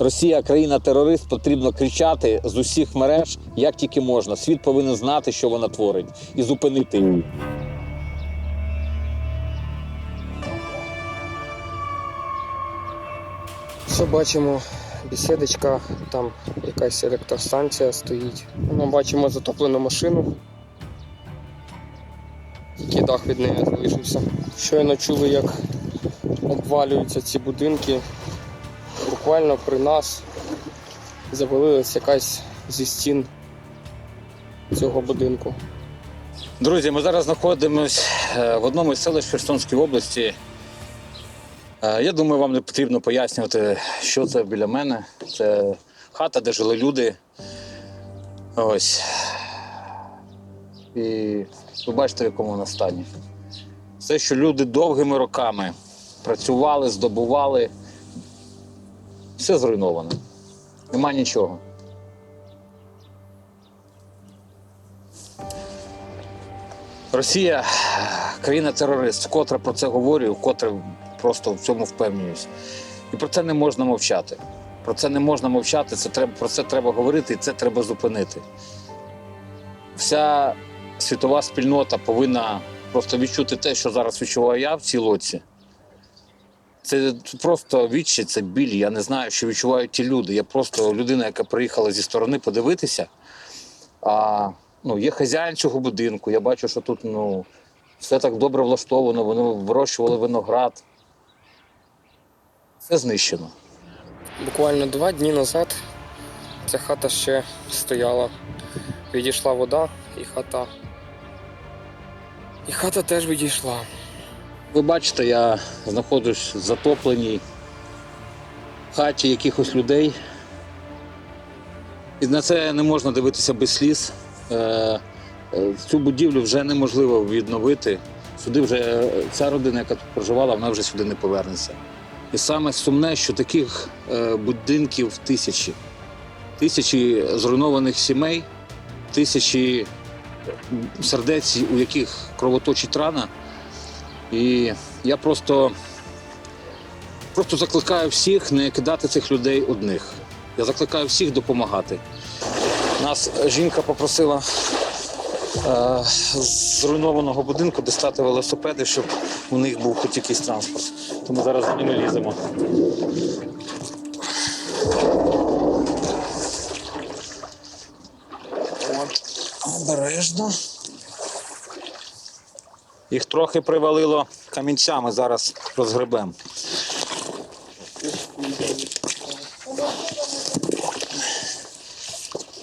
Росія країна-терорист, потрібно кричати з усіх мереж, як тільки можна. Світ повинен знати, що вона творить, і зупинити її. Що бачимо? Бесідочка, там якась електростанція стоїть. Ми бачимо затоплену машину. Тільки дах від неї залишився. Щойно чули, як обвалюються ці будинки. Буквально при нас завалилась якась зі стін цього будинку. Друзі, ми зараз знаходимося в одному із селищ Херсонської області. Е, Я думаю, вам не потрібно пояснювати, що це біля мене. Це хата, де жили люди. Ось. І ви бачите, в якому вона стані. Все, що люди довгими роками працювали, здобували, все зруйновано. Нема нічого. Росія країна-терорист, вкотре про це говорю, вкотре просто в цьому впевнююсь. І про це не можна мовчати. Про це не можна мовчати, це треба, про це треба говорити і це треба зупинити. Вся світова спільнота повинна просто відчути те, що зараз відчуваю я в цій лоці. Це просто відчай, це біль. Я не знаю, що відчувають ті люди. Я просто людина, яка приїхала зі сторони подивитися. А ну, є хазяїн цього будинку. Я бачу, що тут ну, все так добре влаштовано, вони вирощували виноград. Все знищено. Буквально два дні назад ця хата ще стояла. Відійшла вода і хата. І хата теж відійшла. Ви бачите, я знаходжусь в затопленій хаті якихось людей. І на це не можна дивитися без сліз. Е, е, Цю будівлю вже неможливо відновити. Сюди вже е, ця родина, яка тут проживала, вона вже сюди не повернеться. І саме сумне, що таких будинків тисячі. Тисячі зруйнованих сімей, тисячі сердець, у яких кровоточить рана. І я просто, просто закликаю всіх не кидати цих людей одних. Я закликаю всіх допомагати. Нас жінка попросила е, з зруйнованого будинку дістати велосипеди, щоб у них був хоч якийсь транспорт. Тому зараз з ними ліземо. От, обережно. Їх трохи привалило камінцями, зараз розгребемо.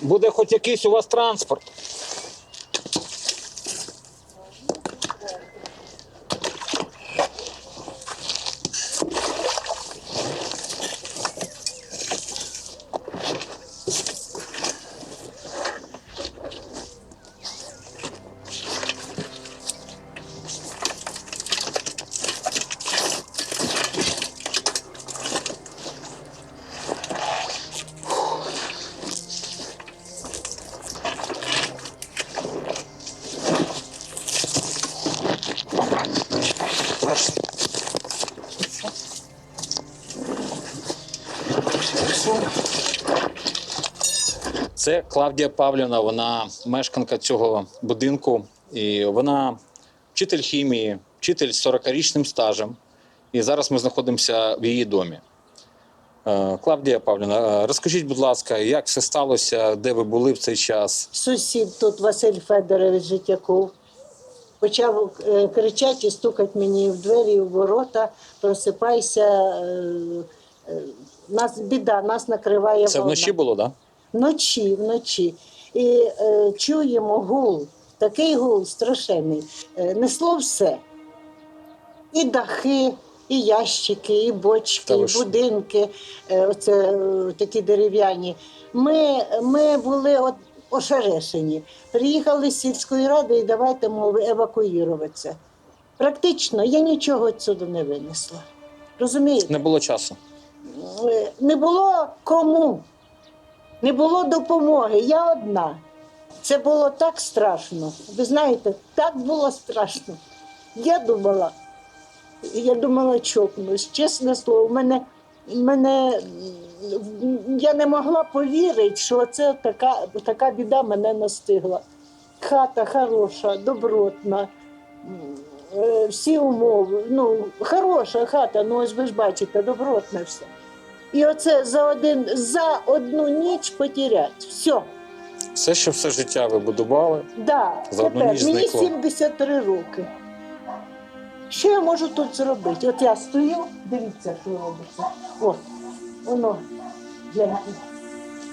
Буде хоч якийсь у вас транспорт. Це Клавдія Павлівна, вона мешканка цього будинку, і вона вчитель хімії, вчитель з 40-річним стажем. І зараз ми знаходимося в її домі. Е, Клавдія Павлівна, е, розкажіть, будь ласка, як все сталося, де ви були в цей час? Сусід тут Василь Федорович Житяков почав е, кричати і стукати мені в двері, в ворота, просипайся. Нас біда, нас накриває Це волна. вночі було, так? Да? Вночі, вночі. І е, чуємо гул, такий гул страшенний. Е, несло все. І дахи, і ящики, і бочки, Та ви і що? будинки, е, оце е, такі дерев'яні. Ми, ми були от, ошарешені. Приїхали з сільської ради і давайте мов, евакуюватися. Практично я нічого відсюди не винесла. Розумієте? Не було часу. Е, не було кому, не було допомоги. Я одна. Це було так страшно. Ви знаєте, так було страшно. Я думала, я думала, чокнусь. Чесне слово, мене мене я не могла повірити, що це така, така біда мене настигла. Хата хороша, добротна, е, всі умови. Ну, хороша хата, ну ось ви ж бачите, добротне все. І оце за один за одну ніч потерять. Все. Все, що все життя ви будували, Да, За одну тепер ніч мені зникло. 73 роки. Що я можу тут зробити? От я стою, дивіться, що робиться. От, воно гляньте,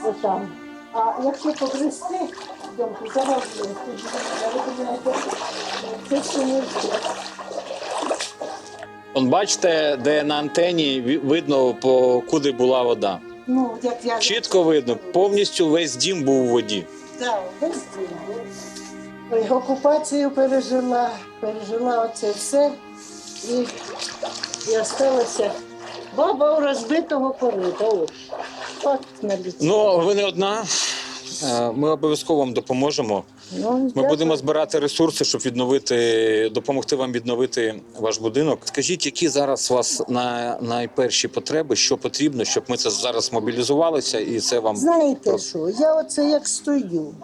отам. А якщо погрести, йдемте, зараз думаєте, це ще не все. Он бачите, де на антені видно, по куди була вода. Ну, як я Чітко видно, повністю весь дім був у воді. Да, весь. Ой, окупацію пережила, пережила оце все і, і осталася баба у розбитого корита. Факт на. Ну, ви не одна. Е, Ми обов'язково вам допоможемо. Ну, Ми будемо збирати ресурси, щоб відновити, допомогти вам відновити ваш будинок. Скажіть, які зараз у вас на найперші потреби, що потрібно, щоб ми це зараз мобілізувалися і це вам Знаєте що, я оце як стою.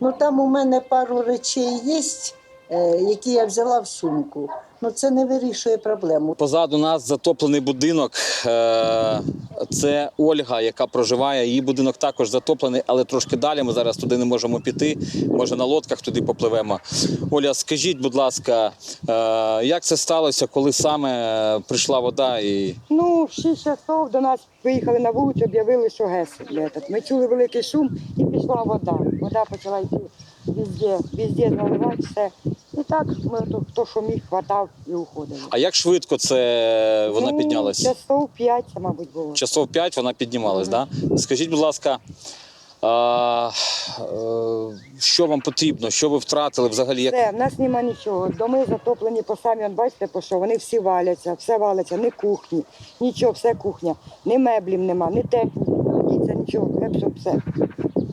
Ну там у мене пару речей є, е, які я взяла в сумку. Ну це не вирішує проблему. Позаду нас затоплений будинок. Е, Це Ольга, яка проживає. Її будинок також затоплений, але трошки далі. Ми зараз туди не можемо піти. Може на лодках туди попливемо. Оля, скажіть, будь ласка, е, як це сталося, коли саме прийшла вода і Ну, в 6 часов до нас виїхали на вулицю, об'явили, що ГЕС. Ми чули великий шум і пішла вода. Вода почала йти везде, везде заливати все. І так ми то, хто що міг, хватав і уходили. а як швидко це вона Ну, піднялася? Часов 5, мабуть, було. Часов 5 вона піднімалась, да? Скажіть, будь ласка, а, е, що вам потрібно? Що ви втратили взагалі? Як... Все, в нас нема нічого. Доми затоплені по самі, он, бачите, по що вони всі валяться, все валяться, ні кухні, нічого, все кухня, ні меблів нема, ні техніки, ні це нічого, гепсом все.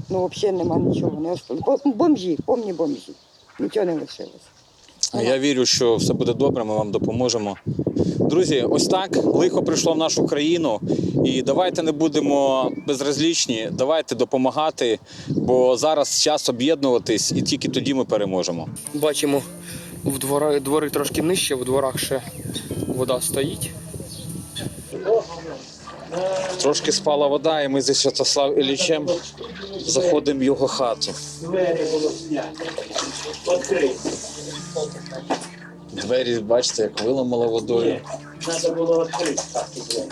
Ну, взагалі нема нічого. Не осталось. Бомжі, повні бомжі. Нічого не лишилось. Я вірю, що все буде добре, ми вам допоможемо. Друзі, ось так лихо прийшло в нашу країну. І давайте не будемо безразлічні, давайте допомагати, бо зараз час об'єднуватись, і тільки тоді ми переможемо. Бачимо, в двори, двори трошки нижче, в дворах ще вода стоїть. Трошки спала вода, і ми зі Святослав Іллічем заходимо в його хату. Двері було зняти. Двері, бачите, як виламало водою. Треба було відкрити хаті двері.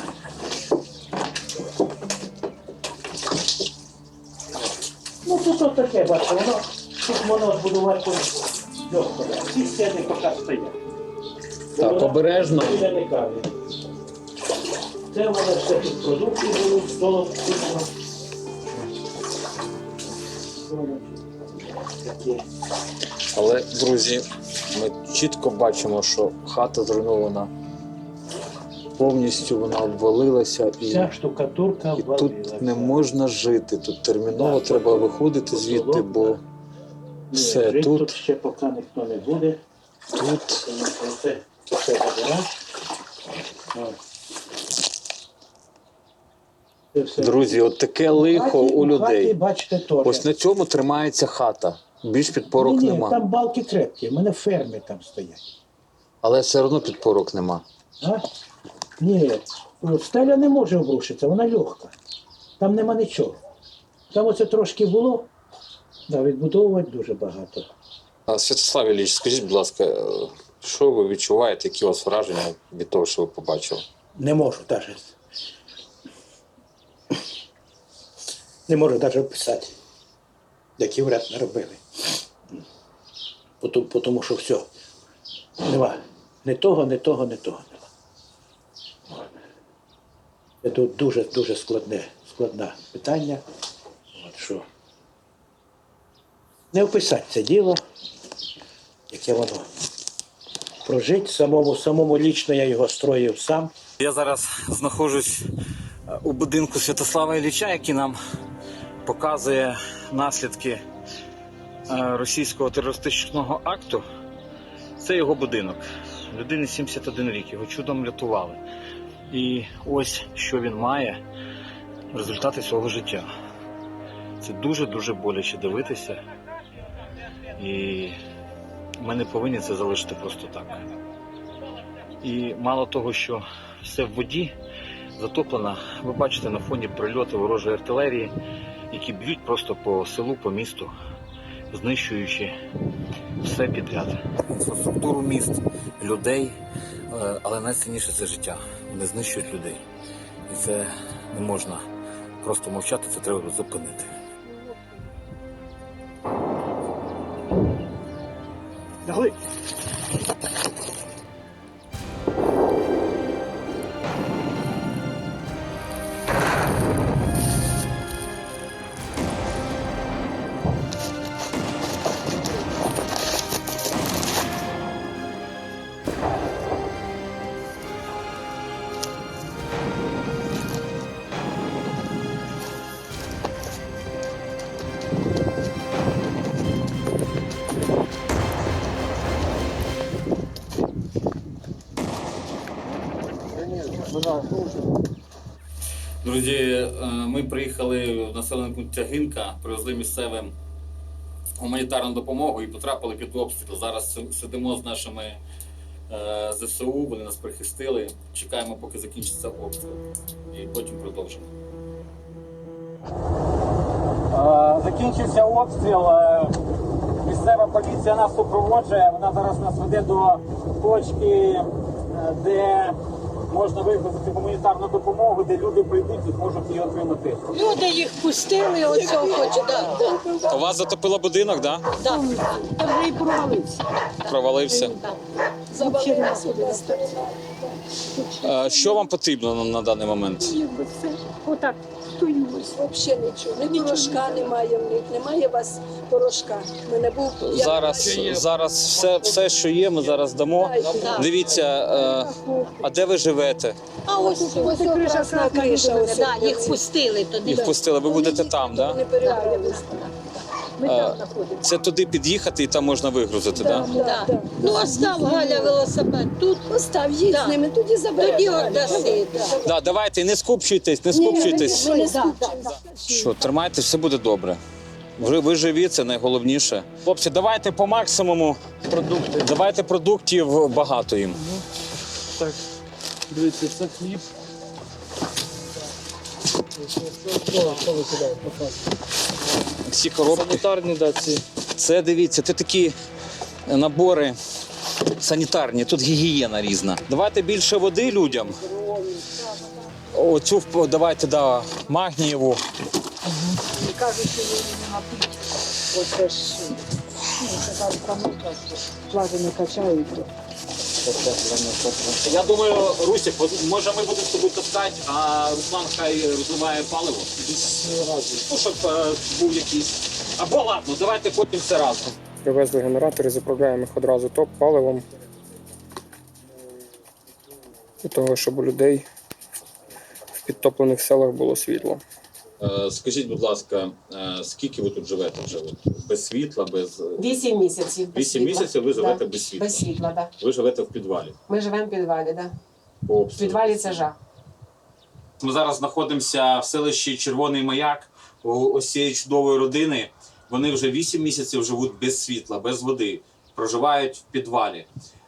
Ну тут от таке, бачите, воно, тут воно збудувати легко. Всі стіни поки стоять. Так, обережно. біля не. Це воно все тут продукти були, золото. Таке. Але, друзі, ми чітко бачимо, що хата зруйнована. Повністю вона обвалилася і, Вся штукатурка і тут не можна жити. Тут терміново треба виходити звідти, бо все жити тут, тут ще поки ніхто не буде. тут. Тому що це все забирати. От. Це все. Друзі, от таке лихо у людей. бачите, теж. Ось на цьому тримається хата. Більш підпорок ні, ні, нема. там балки крепкі, в мене ферми там стоять. Але все одно підпорок нема. А? Ні, стеля не може обрушитися, вона легка. Там нема нічого. Там оце трошки було, да, відбудовувати дуже багато. А, Святослав Ілліч, скажіть, будь ласка, що ви відчуваєте, які у вас враження від того, що ви побачили? Не можу навіть. Не можу навіть описати, який вряд наробили. Потому, потому що все. Нема. Не того, не того, не того нема. Це тут дуже дуже складне, складне питання. От що. Не описати це діло, яке воно. Прожити самому, самому лічно я його строїв сам. Я зараз знаходжусь е, у будинку Святослава Ілліча, який нам показує наслідки е, російського терористичного акту. Це його будинок. Людині 71 рік, його чудом рятували. І ось що він має результати свого життя. Це дуже-дуже боляче дивитися. І ми не повинні це залишити просто так. І мало того, що все в воді затоплено, ви бачите на фоні прильоти ворожої артилерії, які б'ють просто по селу, по місту, знищуючи все підряд. Інфраструктуру міст, людей, е, але найцінніше це життя. Вони знищують людей. І це не можна просто мовчати, це треба зупинити. Друзі, е, ми приїхали в населений пункт Тягинка, привезли місцевим гуманітарну допомогу і потрапили під обстріл. Зараз сидимо з нашими е, ЗСУ, вони нас прихистили. Чекаємо, поки закінчиться обстріл. І потім продовжимо. Е, Закінчився обстріл. Місцева поліція нас супроводжує. Вона зараз нас веде до точки, де можна вигрузити гуманітарну допомогу, де люди прийдуть і зможуть її отримати. Люди їх пустили, оцього хочуть. Да, да, У вас затопило будинок, да? да. Та вже і провалився. Провалився. Нас Е, Що вам потрібно на, на даний момент? Отак стоїмо. Взагалі нічого. Ні порошка немає в них, немає у вас порошка. Мене був я Зараз, зараз все, все, що є, ми зараз дамо. Да. Дивіться, е, а де ви живете? А ось ось ось крижа, крижа, Ось да, їх пустили туди. Їх пустили, ви будете там, да? Вони перебрались. Е. Це туди під'їхати і там можна вигрузити, да? Да. Ну, остав Галя велосипед тут. Постав, їдь Да. з ними, тоді забереш. Тоді віддаси. Да, давайте, не скупчуйтесь, не скупчуйтесь. Не. Що, тримайтесь, все буде добре. Ви, ви живі, це найголовніше. Хлопці, давайте по максимуму продукти. Давайте продуктів багато їм. Так, дивіться, це хліб. Всі коробки. Санітарні, да, ці. Це дивіться, це такі набори санітарні, тут гігієна різна. Давайте більше води людям. Оцю давайте да, магнієву. Кажуть, що її не напить. Оце ж плати не качають. Я думаю, Русик, може ми будемо з тобою таскати, а Руслан хай розливає паливо. Ну, щоб е, був якийсь. Або ладно, давайте потім все разом. Привезли генератори, заправляємо їх одразу топ паливом. Для того, щоб у людей в підтоплених селах було світло. Е, Скажіть, будь ласка, е, скільки ви тут живете вже? Без світла, без. Вісім місяців. Вісім місяців ви живете Да. без світла. Без світла, так. Да. Ви живете в підвалі. Ми живемо в підвалі, да. По В підвалі це жах. Ми зараз знаходимося в селищі Червоний Маяк у ось цієї чудової родини. Вони вже 8 місяців живуть без світла, без води, проживають в підвалі.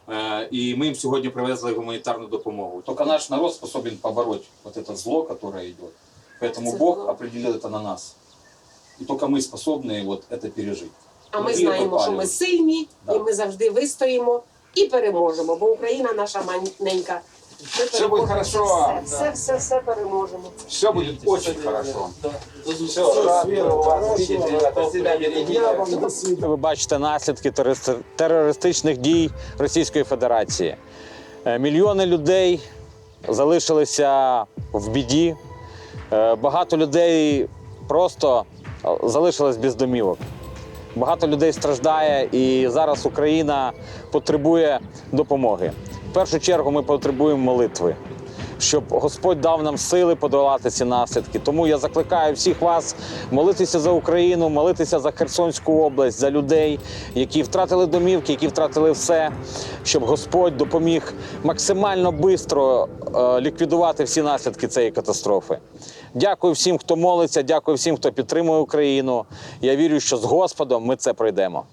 Е, і ми їм сьогодні привезли гуманітарну допомогу. Тільки наш народ способен побороть вот это зло, яке йде. Поэтому Це Бог зло. определил это на нас. І тільки ми способні вот это пережити. А ми Ну, і знаємо, що опалювати. ми сильні, Да. і ми завжди вистоїмо і переможемо, бо Україна наша маленька. Ми Все переможемо буде хорошо. Все, все, все, все переможемо. Все будет очень хорошо. Все, рад вас видеть, ребята. Себя берегите. Ви бачите наслідки терористи- терористичних дій Російської Федерації. Е, Мільйони людей залишилися в біді. Е, Багато людей просто е, залишилось без домівок. Багато людей страждає, і зараз Україна потребує допомоги. В першу чергу ми потребуємо молитви. Щоб Господь дав нам сили подолати ці наслідки. Тому я закликаю всіх вас молитися за Україну, молитися за Херсонську область, за людей, які втратили домівки, які втратили все, щоб Господь допоміг максимально швидко ліквідувати всі наслідки цієї катастрофи. Дякую всім, хто молиться, дякую всім, хто підтримує Україну. Я вірю, що з Господом ми це пройдемо.